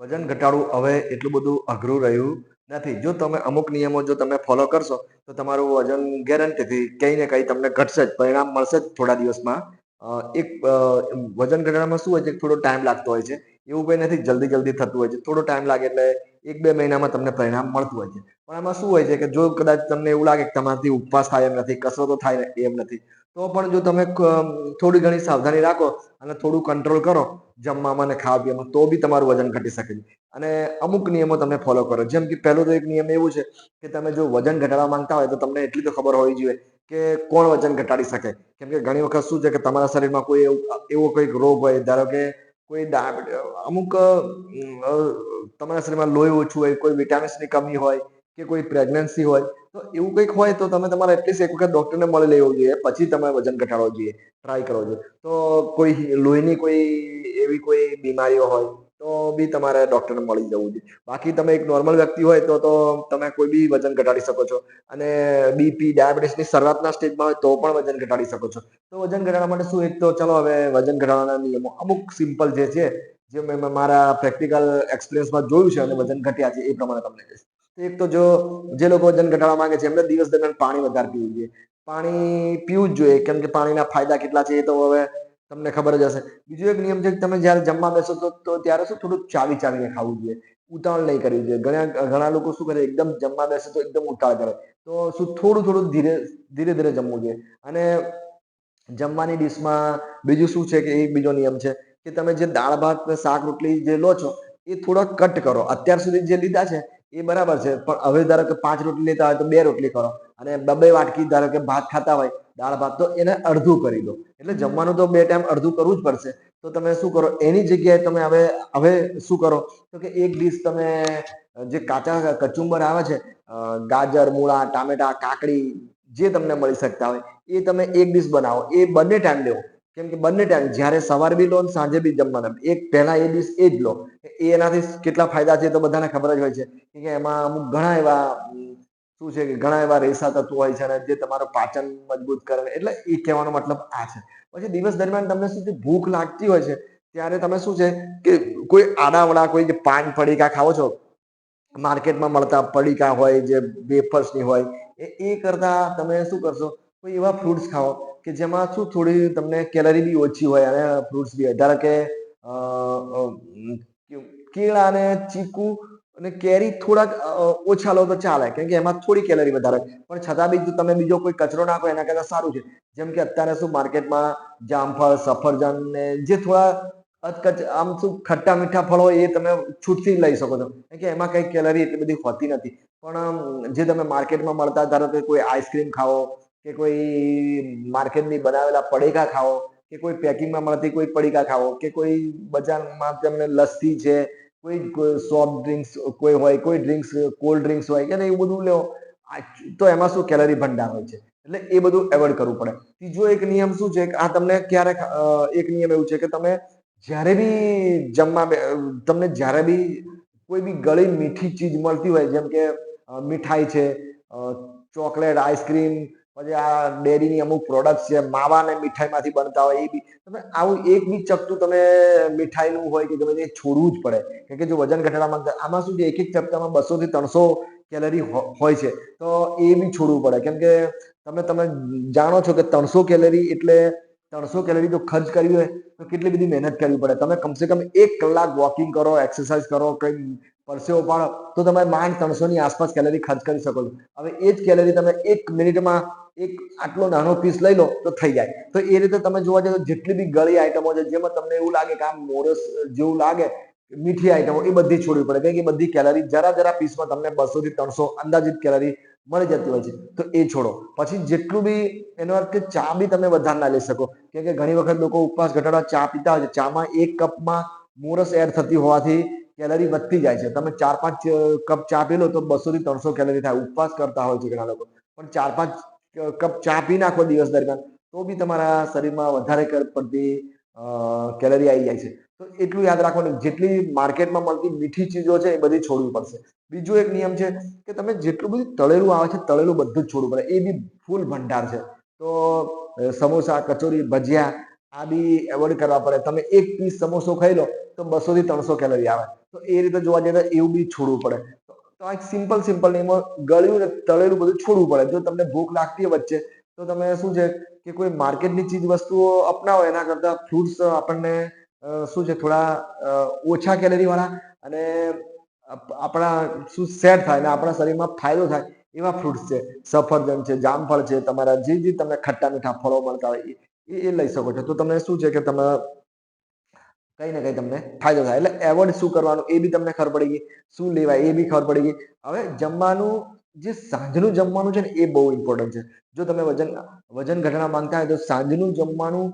વજન ઘટાડવું હવે એટલું બધું અઘરું રહ્યું નથી. જો તમે અમુક નિયમો જો તમે ફોલો કરશો, તો તમારું વજન ગેરંટીથી કંઈ ને કંઈ તમને ઘટશે જ. પરિણામ મળશે જ થોડા દિવસમાં. એક વજન ઘટાડવામાં શું હોય છે? થોડો ટાઈમ લાગતો હોય છે. એવું કંઈ નથી, જલ્દી જલ્દી થતું હોય છે. થોડો ટાઈમ લાગે એટલે એક બે મહિનામાં તમને પરિણામ મળતું હોય છે. પણ આમાં શું હોય છે કે જો કદાચ તમને એવું લાગે કે તમારાથી ઉપવાસ થાય એમ નથી, કસરતો થાય એમ નથી તો પણ જો તમે થોડી ઘણી સાવધાની રાખો અને થોડું કંટ્રોલ કરો જમવામાં અને ખાવા પીવામાં તો બી તમારું વજન ઘટી શકે છે. અને અમુક નિયમો તમે ફોલો કરો. જેમ કે પહેલો તો એક નિયમ એવું છે કે તમે જો વજન ઘટાડવા માંગતા હોય તો તમને એટલી તો ખબર હોવી જોઈએ કે કોણ વજન ઘટાડી શકે. કેમ કે ઘણી વખત શું છે કે તમારા શરીરમાં કોઈ એવું કોઈક રોગ હોય, ધારો કે કોઈ અમુક તમારા શરીરમાં લોહી ઓછું હોય, કોઈ વિટામિન્સની કમી હોય કે કોઈ પ્રેગ્નન્સી હોય, તો એવું કંઈક હોય તો તમે તમારે એટલીસ્ટ એક વખત ડૉક્ટરને મળી લેવું જોઈએ, પછી તમે વજન ઘટાડવો જોઈએ ટ્રાય કરવો જોઈએ. તો કોઈ લોહીની કોઈ એવી કોઈ બીમારીઓ હોય, તો બી તમારે ડૉક્ટરને મળી જવું જોઈએ. બાકી તમે એક નોર્મલ વ્યક્તિ હોય તો તો તમે કોઈ બી વજન ઘટાડી શકો છો. અને બીપી ડાયાબિટીસની શરૂઆતના સ્ટેજમાં હોય તો પણ વજન ઘટાડી શકો છો. તો વજન ઘટાડવા માટે શું એક તો ચલો હવે વજન ઘટાડવાના નિયમો. અમુક સિમ્પલ જે છે, જે મેં મારા પ્રેક્ટિકલ એક્સપિરિયન્સમાં જોયું છે અને વજન ઘટ્યા છે એ પ્રમાણે તમને કહીશ. એક તો જો જે લોકો વજન ઘટાડવા માંગે છે, એમને દિવસ દરમિયાન પાણી વધારે પીવું જોઈએ. પાણી પીવું જ જોઈએ, કેમ કે પાણીના ફાયદા કેટલા છે એ તો હવે તમને ખબર જ હશે. બીજો એક નિયમ છે કે તમે જ્યારે જમવા બેસો તો ત્યારે શું થોડું ચાવી ચાવીને ખાવું જોઈએ. ઉતાવળ નહીં કરવી જોઈએ. ઘણા ઘણા લોકો શું કરે, એકદમ જમવા બેસે તો એકદમ ઉતાવળ કરે. તો શું થોડું થોડું ધીરે ધીરે ધીરે જમવું જોઈએ. અને જમવાની ડીશમાં બીજું શું છે કે એ બીજો નિયમ છે કે તમે જે દાળ, ભાત શાક, રોટલી જે લો છો, એ થોડા કટ કરો. અત્યાર સુધી જે લીધા છે એ બરાબર છે. પણ હવે ધારો કે પાંચ રોટલી લેતા હોય તો બે રોટલી કરો. અને બબે વાટકી ધારો કે ભાત ખાતા હોય, દાળ ભાત, તો એને અડધું કરી દો. એટલે જમવાનું તો બે ટાઈમ અડધું કરવું જ પડશે. તો તમે શું કરો? એની જગ્યાએ તમે હવે હવે શું કરો? તો કે એક ડીશ તમે, જે કાચા કચુંબર આવે છે ગાજર, મૂળા, ટામેટા, કાકડી, જે તમને મળી શકતા હોય, એ તમે એક ડીશ બનાવો. એ બંને ટાઈમ લેવો. કેમ કે બંને ટાઈમ જ્યારે સવાર બી લો સાંજે બી જમવાના એક પહેલા એ દિવસ એ જ લો. એ એનાથી કેટલા ફાયદા છે તો બધાને ખબર જ હોય છે. કે એમાં અમુક ઘણા એવા શું છે કે ઘણા એવા રેસા તત્વો હોય છે અને જે તમારું પાચન મજબૂત કરે એટલે એ કહેવાનો મતલબ આ છે. પછી દિવસ દરમિયાન તમને શું ભૂખ લાગતી હોય છે, ત્યારે તમે શું છે કે કોઈ આડાવડા, કોઈ જે પાન પડીકા ખાઓ છો, માર્કેટમાં મળતા પડીકા હોય, જે વેફર્સની હોય, એ એ કરતા તમે શું કરશો? કોઈ એવા ફ્રૂટ્સ ખાઓ કે જેમાં શું થોડી તમને કેલરી બી ઓછી હોય અને ફ્રૂટ્સ બી. ધારો કે કેળા અને ચીકુ અને કેરી થોડાક ઓછા લો તો ચાલે, કેમ કે એમાં થોડી કેલરી વધારે. પણ છતાં બી તમે બીજો કોઈ કચરો નાખો એના કરતાં સારું છે. જેમ કે અત્યારે શું માર્કેટમાં જામફળ સફરજન ને જે થોડા અચકચ આમ શું ખટ્ટા મીઠા ફળ હોય એ તમે છૂટથી લઈ શકો છો. કેમ કે એમાં કઈ કેલરી એટલી બધી હોતી નથી. પણ જે તમે માર્કેટમાં મળતા, ધારો કે કોઈ આઈસ્ક્રીમ ખાઓ કે કોઈ માર્કેટની બનાવેલા પડીકા ખાઓ, કે કોઈ પેકિંગમાં મળતી કોઈ પડીકા ખાઓ, કે કોઈ બજારમાં તમને લસ્સી છે, કોઈ સોફ્ટ ડ્રિંક્સ કોઈ હોય, કોઈ ડ્રિંક્સ કોલ્ડ ડ્રિંક્સ હોય, કે એવું બધું લો તો એમાં શું કેલરી ભંડાર હોય છે? એટલે એ બધું એવોઈડ કરવું પડે. ત્રીજો એક નિયમ શું છે? કે આ તમને ક્યારેક એક નિયમ એવું છે કે તમે જ્યારે બી જમવા તમને જ્યારે બી કોઈ બી ગળી મીઠી ચીજ મળતી હોય, જેમ કે મીઠાઈ છે ચોકલેટ, આઈસ્ક્રીમ પછી આ ડેરીની અમુક પ્રોડક્ટ છે, માવા અને મીઠાઈમાંથી બનતા હોય એ બી. તમે આવું એક બી ચપટું તમે મીઠાઈનું હોય કે ગમે તે છોડવું જ પડે. કેમ કે જો વજન ઘટાડવા માંગતા આમાં શું છે, એક એક ચપટામાં બસો થી ત્રણસો કેલરી હોય છે. તો એ બી છોડવું પડે. કેમ કે તમે તમે જાણો છો કે ત્રણસો કેલરી એટલે ત્રણસો કેલરી જો ખર્ચ કરવી હોય, તો કેટલી બધી મહેનત કરવી પડે. તમે કમસે કમ એક કલાક વોકિંગ કરો એક્સરસાઇઝ કરો, કંઈ પરસેવો પાડો, તો તમે માંડ ત્રણસો ની આસપાસ કેલરી ખર્ચ કરી શકો છો. હવે એ જ કેલરી તમે એક મિનિટમાં એક આટલો નાનો પીસ લઈ લો, તો થઈ જાય. તો એ રીતે તમે જોવા જાય જેટલી બી ગળી આઈટમો છે, જેમાં તમને એવું લાગે કે આમ મોરસ જેવું લાગે, મીઠી આઈટમો એ બધી છોડવી પડે. કારણ કે બધી કેલરી જરા જરા પીસમાં તમને બસો થી ત્રણસો અંદાજિત કેલરી મળી જતી હોય છે. તો એ છોડો. પછી જેટલું બી એનો અર્થ કે ચા બી તમે વધારે ના લઈ શકો. કેમ કે ઘણી વખત લોકો ઉપવાસ ઘટાડવા ચા પીતા હોય છે. ચામાં એક કપમાં મોરસ એડ થતી હોવાથી કેલરી વધતી જાય છે. તમે ચાર પાંચ કપ ચા પી લો તો બસો થી ત્રણસો કેલરી થાય. ઉપવાસ કરતા હોય છે ઘણા લોકો. પણ ચાર પાંચ કપ ચા પી નાખો દિવસ દરમિયાન, તો બી તમારા શરીરમાં વધારે પડતી કેલરી આવી જાય છે. તો એટલું યાદ રાખવાનું, જેટલી માર્કેટમાં મળતી મીઠી ચીજો છે એ બધી છોડવી પડશે. બીજો એક નિયમ છે કે તમે જેટલું બધું તળેલું આવે છે, તળેલું બધું જ છોડવું પડે. એ બી ફૂલ ભંડાર છે. તો સમોસા, કચોરી, ભજીયા, આ બી એવોઇડ કરવા પડે. તમે એક પીસ સમોસો ખાઈ લો તો બસો થી ત્રણસો કેલરી આવે. તો એ રીતે જોવા જઈએ તો એવું બી છોડવું પડે. તો એક સિમ્પલ સિમ્પલ એમાં ગળ્યું ને તળેલું બધું છોડવું પડે. જો તમને ભૂખ લાગતી હોય વચ્ચે, તો તમે શું છે કે કોઈ માર્કેટની ચીજ વસ્તુઓ અપનાવો, એના કરતા ફ્રૂટ્સ આપણને શું છે, થોડા ઓછા કેલેરીવાળા અને આપણા શું સેટ થાય અને આપણા શરીરમાં ફાયદો થાય એવા ફ્રૂટ્સ છે. સફરજન છે, જામફળ છે, તમારા જે જે તમને ખટ્ટા મીઠા ફળો મળતા હોય એ લઈ શકો છો. તો તમને શું છે કે તમે કઈ ને કઈ તમને ફાયદો થાય. એટલે એવોર્ડ શું કરવાનું એ બી તમને ખબર પડી ગઈ. શું લેવાય એ બી ખબર પડી ગઈ. હવે જમવાનું, જે સાંજનું જમવાનું છે ને, એ બહુ ઇમ્પોર્ટન્ટ છે. જો તમે વજન વજન ઘટાડવા માંગતા હોય તો સાંજનું જમવાનું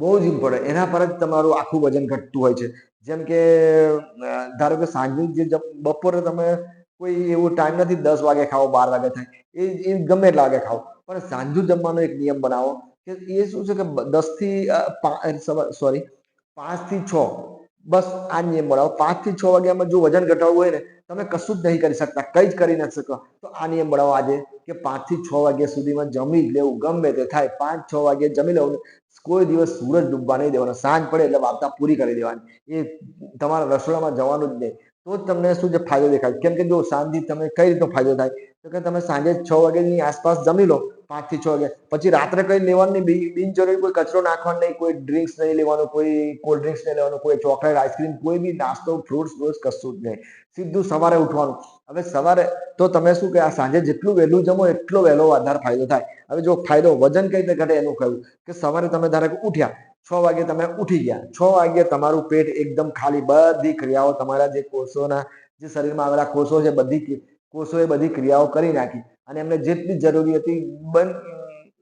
બહુ જ ઇમ્પોર્ટન્ટ એના પર જ તમારું આખું વજન ઘટતું હોય છે. જેમ કે ધારો કે સાંજનું જે બપોરે તમે કોઈ એવો ટાઈમ નથી, દસ વાગે ખાઓ, બાર વાગે થાય. એ ગમે એટલા વાગે ખાઓ. પણ સાંજનું જમવાનો એક નિયમ બનાવો. કે એ શું છે કે દસથી સોરી પાંચથી છ. બસ આ નિયમ બનાવો. પાંચથી છ વાગ્યામાં જો વજન ઘટાડવું હોય ને, તમે કશું જ નહીં કરી શકતા. કઈ જ કરી નથી શકો. તો આ નિયમ બનાવો આજે કે પાંચથી છ વાગ્યા સુધીમાં જમી લેવું. ગમે તે થાય. પાંચ, છ વાગે જમી લેવું કોઈ દિવસ સૂરજ ડૂબવા નહીં દેવાનો. સાંજ પડે એટલે વાર્તા પૂરી કરી દેવાની. એ તમારા રસોડામાં જવાનું જ નહીં. તો જ તમને શું છે ફાયદો દેખાય? કેમ કે જો સાંજથી તમે કઈ રીતનો ફાયદો થાય? તો કે તમે સાંજે છ વાગ્યાની આસપાસ જમી લો પાંચથી છ વાગે પછી રાત્રે કઈ લેવાનું નહીં બિન- બિનજરૂરી કોઈ કચરો નાખવાનો નહીં, કોઈ ડ્રિંક્સ નહીં લેવાનું, કોઈ કોલ્ડ ડ્રિંક્સ નહીં લેવાનું, કોઈ ચોકલેટ આઈસ્ક્રીમ કોઈ બી નાસ્તો ફ્રૂટ્સ ફ્રૂટ્સ કશું જ નહીં. સીધું સવારે ઉઠવાનું. હવે સવારે તો તમે શું કે આ સાંજે જેટલું વહેલું જમો, એટલો વહેલો વધારે ફાયદો થાય. હવે જો ફાયદો વજન કઈ રીતે ઘટે એનું કહ્યું? કે સવારે તમે ધારો ઉઠ્યા છ વાગે તમે ઉઠી ગયા. છ વાગે તમારું પેટ એકદમ ખાલી બધી ક્રિયાઓ તમારા જે કોષોના, જે શરીરમાં આવેલા કોષો છે, બધી કોષોએ બધી ક્રિયાઓ કરી નાખી. અને એમને જેટલી જરૂરી હતી, બંધ,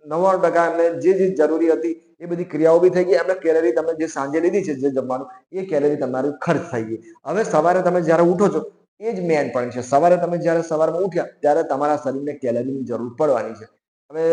નવ્વાણું ટકા એમને જે જે જરૂરી હતી, એ બધી ક્રિયાઓ બી થઈ ગઈ. એમને કેલેરી તમે જે સાંજે લીધી છે, જે જમવાનું, એ કેલેરી તમારી ખર્ચ થઈ ગઈ. હવે સવારે તમે જ્યારે ઉઠો છો, એ જ મેન પોઈન્ટ છે. સવારે તમે જ્યારે સવારમાં ઉઠ્યા, ત્યારે તમારા શરીરને કેલેરીની જરૂર પડવાની છે. હવે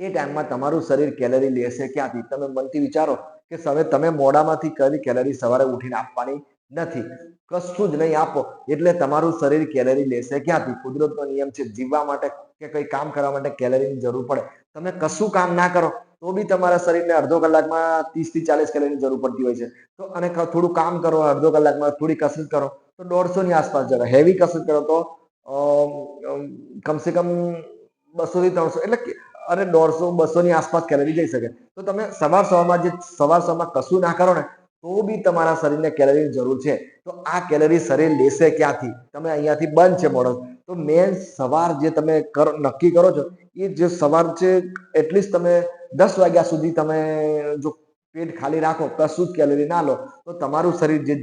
એ ટાઈમમાં તમારું શરીર કેલરી લેશે ક્યાંથી? તમે મનથી વિચારો કે હવે તમે મોડામાંથી કઈ કેલરી સવારે ઉઠીને આપવાની નથી. કશું જ નહીં આપો. એટલે તમારું શરીર કેલરી લેશે ક્યાંથી? કુદરતનો નિયમ છે જીવવા માટે કે કઈ કામ કરવા માટે કેલરીની જરૂર પડે. તમે કશું કામ ના કરો, તો બી તમારા શરીરને અડધો કલાકમાં ત્રીસથી ચાલીસ કેલરીની જરૂર પડતી હોય છે. તો અને થોડું કામ કરો, અડધો કલાકમાં થોડી કસરત કરો, તો દોઢસો ની આસપાસ જરા હેવી કસરત કરો તો કમસે કમ બસો થી ત્રણસો, એટલે અને દોઢસો બસો ની આસપાસ કેલરી જઈ શકે. તો તમે સવાર સવારમાં જે સવાર સવારમાં કશું ના કરો ને, તો બી તમારા શરીરને કેલરીની જરૂર છે. તો આ કેલરી શરીર લેશે ક્યાંથી? તમે અહીંયાથી બંધ છે મોડલ તો મેન સવાર જે તમે કરો, નક્કી કરો છો, એ જે સવાર છે, એટલીસ્ટ તમે દસ વાગ્યા સુધી તમે જો પેટ ખાલી રાખો, કશું જ કેલરી ના લો, તો તમારું શરીર જે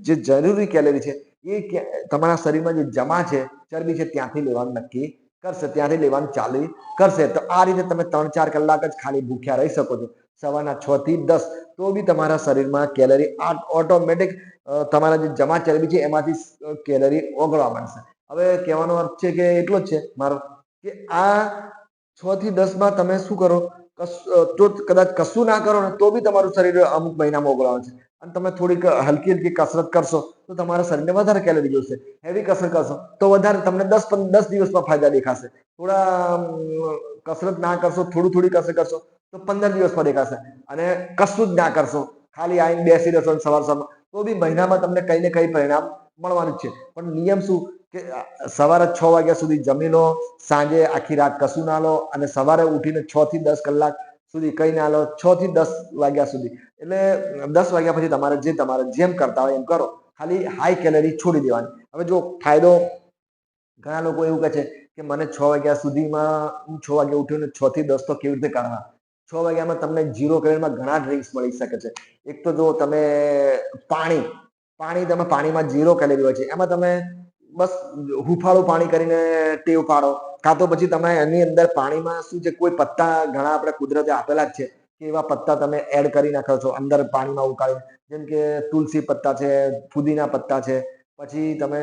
જે જરૂરી કેલરી છે, એ તમારા શરીરમાં જે જમા છે, ચરબી છે, ત્યાંથી લેવાનું નક્કી કરશે ત્યાંથી લેવાનું ચાલુ કરશે. તો આ રીતે તમે ત્રણ ચાર કલાક જ ખાલી ભૂખ્યા રહી શકો છો. સવારના છ થી દસ તો બી તમારા શરીરમાં કેલરી ઓટોમેટિક તમારા જે જમા ચરબી છે એમાંથી કેલરી ઓગળવા માંડશે. હવે કહેવાનો અર્થ છે કે એટલો જ છે મારો, કે આ છ થી દસમાં તમે શું કરો? તો કદાચ કશું ના કરો ને તો બી તમારું શરીર અમુક મહિનામાં ઓગળવાનું છે. અને તમે થોડીક હલકી હલકી કસરત કરશો, તો તમારા શરીરને વધારે કેલરી જોશે. હેવી કસરત કરશો, તો વધારે તમને દસ દસ દિવસમાં ફાયદા દેખાશે. થોડા કસરત ના કરશો, થોડું થોડી કસરત કરશો, તો પંદર દિવસમાં દેખાશે. અને કશું જ ના કરશો, ખાલી આવીને બેસી રહેશો સવાર સવાર. તો બી મહિનામાં તમને કઈ ને કઈ પરિણામ મળવાનું છે. પણ નિયમ શું? કે સવારે છ વાગ્યા સુધી જમી લો, સાંજે આખી રાત કશું ના લો, અને સવારે ઉઠીને છ થી દસ કલાક સુધી કઈ ના લો, છ થી દસ વાગ્યા સુધી. એટલે દસ વાગ્યા પછી તમારે જે તમારે જેમ કરતા હોય એમ કરો. ખાલી હાઈ કેલરી છોડી દેવાની. હવે જો ફાયદો, ઘણા લોકો એવું કહે છે કે મને છ વાગ્યા સુધીમાં હું છ વાગે ઉઠ્યો ને છ થી દસ તો કેવી રીતે કરવા છ વાગ્યામાં તમને જીરો કેલરીમાં ઘણા ડ્રિંક્સ મળી શકે છે. એક તો જો તમે પાણી પાણી તમે પાણીમાં જીરો કેલરી હોય છે. એમાં તમે બસ હુફાળું પાણી કરીને ટેવ પાડો. કાં તો પછી તમે એની અંદર પાણીમાં શું છે, કોઈ પત્તા ઘણા આપણે કુદરતે આપેલા જ છે. એવા પત્તા તમે એડ કરી નાખો છો, અંદર પાણીમાં ઉકાળીને. જેમ કે તુલસી પત્તા છે, ફુદીના પત્તા છે, પછી તમે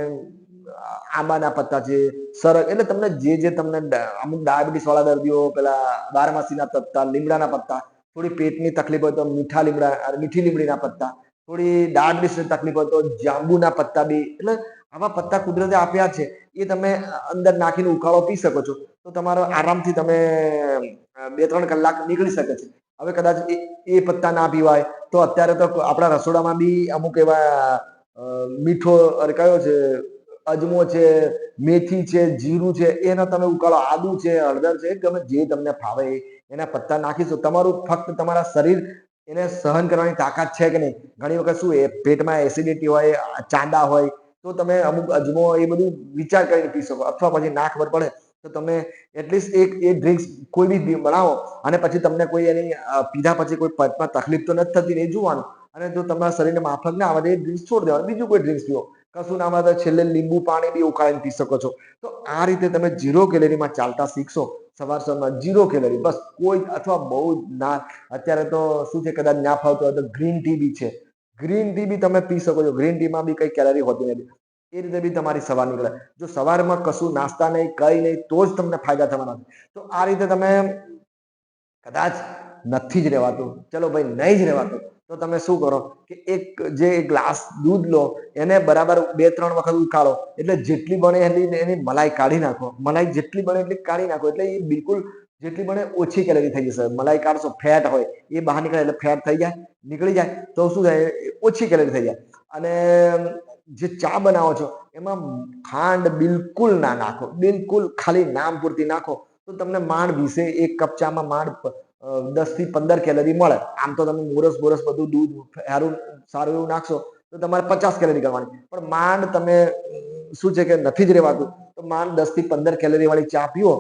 આંબાના પત્તા છે સરગ એટલે તમને જે જે તમને અમુક ડાયાબિટીસ વાળા દર્દીઓ, પેલા બારમાસીના પત્તા, લીમડાના પત્તા, થોડી પેટની તકલીફ હોય તો મીઠા લીમડા મીઠી લીમડીના પત્તા, થોડી ડાયાબિટીસની તકલીફ હોય તો જાંબુના પત્તા બી, એટલે આવા પત્તા કુદરતે આપ્યા છે, એ તમે અંદર નાખીને ઉકાળો, પી શકો છો. તો તમારો આરામથી તમે બે ત્રણ કલાક નીકળી શકે છે. હવે કદાચ એ પત્તા ના પીવાય. તો અત્યારે તો આપણા રસોડામાં બી અમુક એવા મીઠો કયો છે, અજમો છે, મેથી છે, જીરું છે, એનો તમે ઉકાળો. આદુ છે, હળદર છે ગમે જે તમને ફાવે એના પત્તા નાખીશું. તમારું ફક્ત તમારા શરીર એને સહન કરવાની તાકાત છે કે નહીં? ઘણી વખત શું એ પેટમાં એસિડિટી હોય, ચાંદા હોય, તો તમે અમુક અજમો એ બધું વિચાર કરીને પી શકો. અથવા પછી નાખ ખબર પડે તો તમે એટલીસ્ટ એક એ ડ્રિંક્સ કોઈ બી બનાવો અને પછી તમને કોઈ એની પીધા પછી કોઈ પદમાં તકલીફ તો નથી થતી, એ જોવાનું. અને જો તમારા શરીરને માફક ના આવે એ ડ્રિંક્સ છોડી દેવાનું. બીજું કોઈ ડ્રિંક્સ પીવો. કશું ના આવે તો છેલ્લે લીંબુ પાણી બી ઉકાળીને પી શકો છો. તો આ રીતે તમે ઝીરો કેલેરીમાં ચાલતા શીખશો. સવાર સવારમાં ઝીરો કેલેરી બસ કોઈ અથવા બહુ ના, અત્યારે તો શું છે, કદાચ ના ફાવતું હોય તો ગ્રીન ટી બી છે. ગ્રીન ટી બી તમે પી શકો છો. ગ્રીન ટીમાં બી કઈ કેલરી હોતી નથી. એ રીતે બી તમારી સવાર નીકળે. જો સવારમાં કશું નાસ્તા નહીં, કઈ નહીં, તો જ તમને ફાયદા થવાના છે. તો આ રીતે તમે કદાચ નથી જ રહેવાતું. ચલો ભાઈ, નહીં જ રહેવાતું. તો તમે શું કરો કે એક જે ગ્લાસ દૂધ લો, એને બરાબર બે, ત્રણ વખત ઉકાળો. એટલે જેટલી બને એટલી એની મલાઈ કાઢી નાખો. મલાઈ જેટલી બને એટલી કાઢી નાખો. એટલે એ બિલકુલ જેટલી બને ઓછી કેલરી થઈ જશે. મલાઈ કાઢશો, ફેટ હોય. એ બહાર નીકળે એટલે ફેટ થઈ જાય, નીકળી જાય. તો શું થાય? ઓછી કેલરી થઈ જાય. અને જે ચા બનાવો છો, એમાં ખાંડ બિલકુલ ના નાખો, બિલકુલ ખાલી નામ પૂરતી નાખો, તો તમને માંડ વિશે એક કપ ચામાં માંડ દસથી પંદર કેલરી મળે. આમ તો તમે મોરસ બોરસ બધું દૂધ સારું સારું એવું નાખશો, તો તમારે પચાસ કેલરી કરવાની. પણ માંડ તમે શું છે કે નથી જ રહેવાતું તો માંડ દસથી પંદર કેલરી વાળી ચા પીવો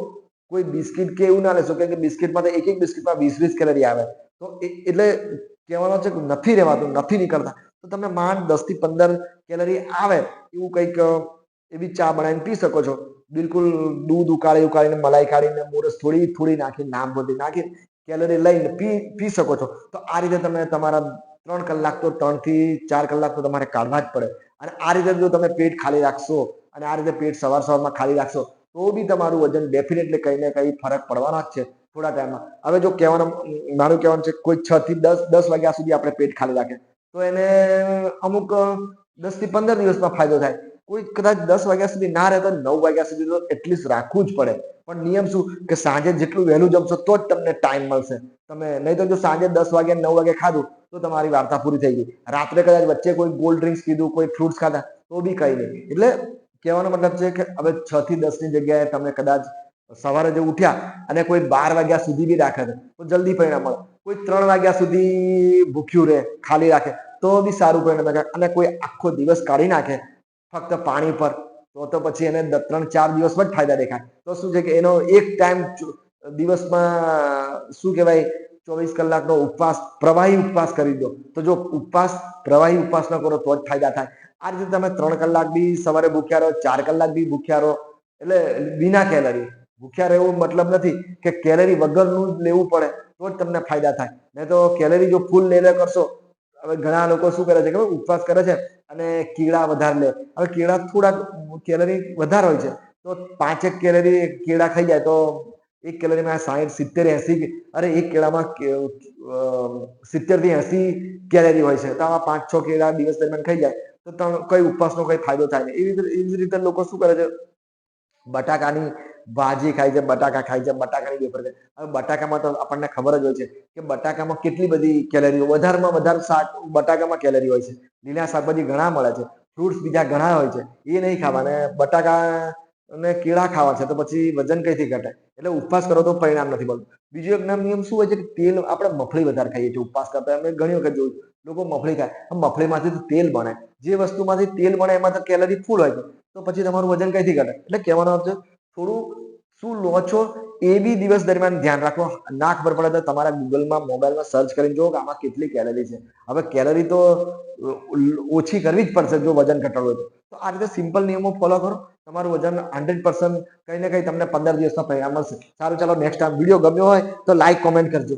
કોઈ બિસ્કિટ કે એવું ના લેશો, કેમ કે બિસ્કિટમાં તો એક એક બિસ્કિટમાં વીસ વીસ કેલરી આવે. તો એટલે કહેવાનો છે કે નથી રહેવાતું નથી નીકળતા. તો તમે માંડ દસથી પંદર કેલરી આવે એવું કંઈક એવી ચા બનાવીને પી શકો છો. બિલકુલ દૂધ ઉકાળી ઉકાળીને, મલાઈ કાઢીને મોરસ થોડી થોડી નાખી, નામ બધી નાખી, કેલરી લઈને પી પી શકો છો. તો આ રીતે તમે તમારા ત્રણ કલાક તો ત્રણથી ચાર કલાક તો તમારે કાઢવા જ પડે. અને આ રીતે જો તમે પેટ ખાલી રાખશો અને આ રીતે પેટ સવાર સવારમાં ખાલી રાખશો, તો બી તમારું વજન ડેફિનેટલી કંઈ ને કંઈ ફરક પડવાનો જ છે થોડા ટાઈમમાં. હવે જો કહેવાનું, મારું કહેવાનું છે કોઈ છ થી દસ દસ વાગ્યા સુધી આપણે પેટ ખાલી રાખે. તો એને અમુક દસથી પંદર દિવસમાં ફાયદો થાય. કોઈ કદાચ દસ વાગ્યા સુધી ના રહે તો નવ વાગ્યા સુધી તો એટલીસ્ટ રાખવું જ પડે. પણ નિયમ શું કે સાંજે જેટલું વહેલું જમશો તો જ તમને ટાઈમ મળશે. તમે, નહીં તો જો સાંજે દસ વાગે, નવ વાગે ખાધું, તો તમારી વાર્તા પૂરી થઈ ગઈ. રાત્રે કદાચ વચ્ચે કોઈ કોલ્ડ ડ્રિંક્સ પીધું, કોઈ ફ્રૂટ્સ ખાધા, તો બી કઈ નહીં. એટલે કહેવાનો મતલબ છે કે હવે છ થી દસની જગ્યાએ તમે કદાચ સવારે જે ઉઠ્યા અને કોઈ બાર વાગ્યા સુધી બી રાખે તો જલ્દી પરિણામ મળે. કોઈ ત્રણ વાગ્યા સુધી ભૂખ્યું રહે, ખાલી રાખે, તો બી સારું પરિણામ અને કોઈ આખો દિવસ કાઢી નાખે, ફક્ત પાણી પર, તો તો પછી એને ત્રણ, ચાર દિવસમાં જ ફાયદા દેખાય. તો શું છે કે એનો એક ટાઈમ દિવસમાં શું કહેવાય, ચોવીસ કલાકનો ઉપવાસ, પ્રવાહી ઉપવાસ કરી દો. તો જો ઉપવાસ, પ્રવાહી ઉપવાસ ન કરો, તો જ ફાયદા થાય. આ રીતે તમે ત્રણ કલાક બી સવારે ભૂખ્યા રહો, ચાર કલાક બી ભૂખ્યા રહો, એટલે વિના કેલરી. ભૂખ્યા રહેવું મતલબ નથી કે કેલરી વગરનું જ લેવું પડે. તો જ તમને ફાયદા થાય. નહીં તો કેલરી જો ફૂલ લે લે કરશો, હવે ઘણા લોકો શું કરે છે કે ઉપવાસ કરે છે અને કેળા વધારે લે. હવે કેળા થોડાક કેલરી વધારે હોય છે. તો પાંચેક કેલરી કેળા ખાઈ જાય તો એક કેલરીમાં સાહીઠ સિત્તેર, એસી અરે એક કેળામાં સિત્તેરથી એસી કેલરી હોય છે. તો આમાં પાંચ, છ કેળા દિવસ દરમિયાન ખાઈ જાય. તો કઈ ઉપવાસનો કઈ ફાયદો થાય નહીં. એવી રીતે એવી રીતે લોકો શું કરે છે? બટાકાની ભાજી ખાય છે, બટાકા ખાય છે, બટાકાની વેફર છે. હવે બટાકામાં તો આપણને ખબર જ હોય છે કે બટાકામાં કેટલી બધી કેલેરીઓ, વધારેમાં વધારે શાક, બટાકામાં કેલેરી હોય છે. લીલા શાકભાજી ઘણા મળે છે, ફ્રૂટ્સ બીજા ઘણા હોય છે, એ નહીં ખાવા અને બટાકા અને કેળા ખાવા છે, તો પછી વજન કઈથી ઘટે? એટલે ઉપવાસ કરો તો પરિણામ નથી મળતું. બીજો એક નિયમ શું હોય છે કે તેલ આપણે મફળી વધારે ખાઈએ છીએ ઉપવાસ કરતા. અમે ઘણી વખત જોયું, લોકો મફળી ખાય. મફળીમાંથી તેલ બને. જે વસ્તુમાંથી તેલ બને, એમાં તો કેલરી ફૂલ હોય છે. તો પછી તમારું વજન કઈથી ઘટે? એટલે કહેવાનો છે થોડું શું લો છો એ બી દિવસ દરમિયાન ધ્યાન રાખો. ના ખબર પડે તો તમારા ગૂગલમાં, મોબાઈલમાં સર્ચ કરીને જુઓ કે આમાં કેટલી કેલરી છે. હવે કેલરી તો ઓછી કરવી જ પડશે જો વજન ઘટાડવું હોય તો. આ રીતે સિમ્પલ નિયમો ફોલો કરો. તમારું વજન હંડ્રેડ પર્સન્ટ કંઈ ને કંઈ તમને પંદર દિવસમાં પરિણામ મળશે. સારું, ચાલો નેક્સ્ટ ટાઈમ વીડિયો ગમ્યો હોય તો લાઈક કોમેન્ટ કરજો.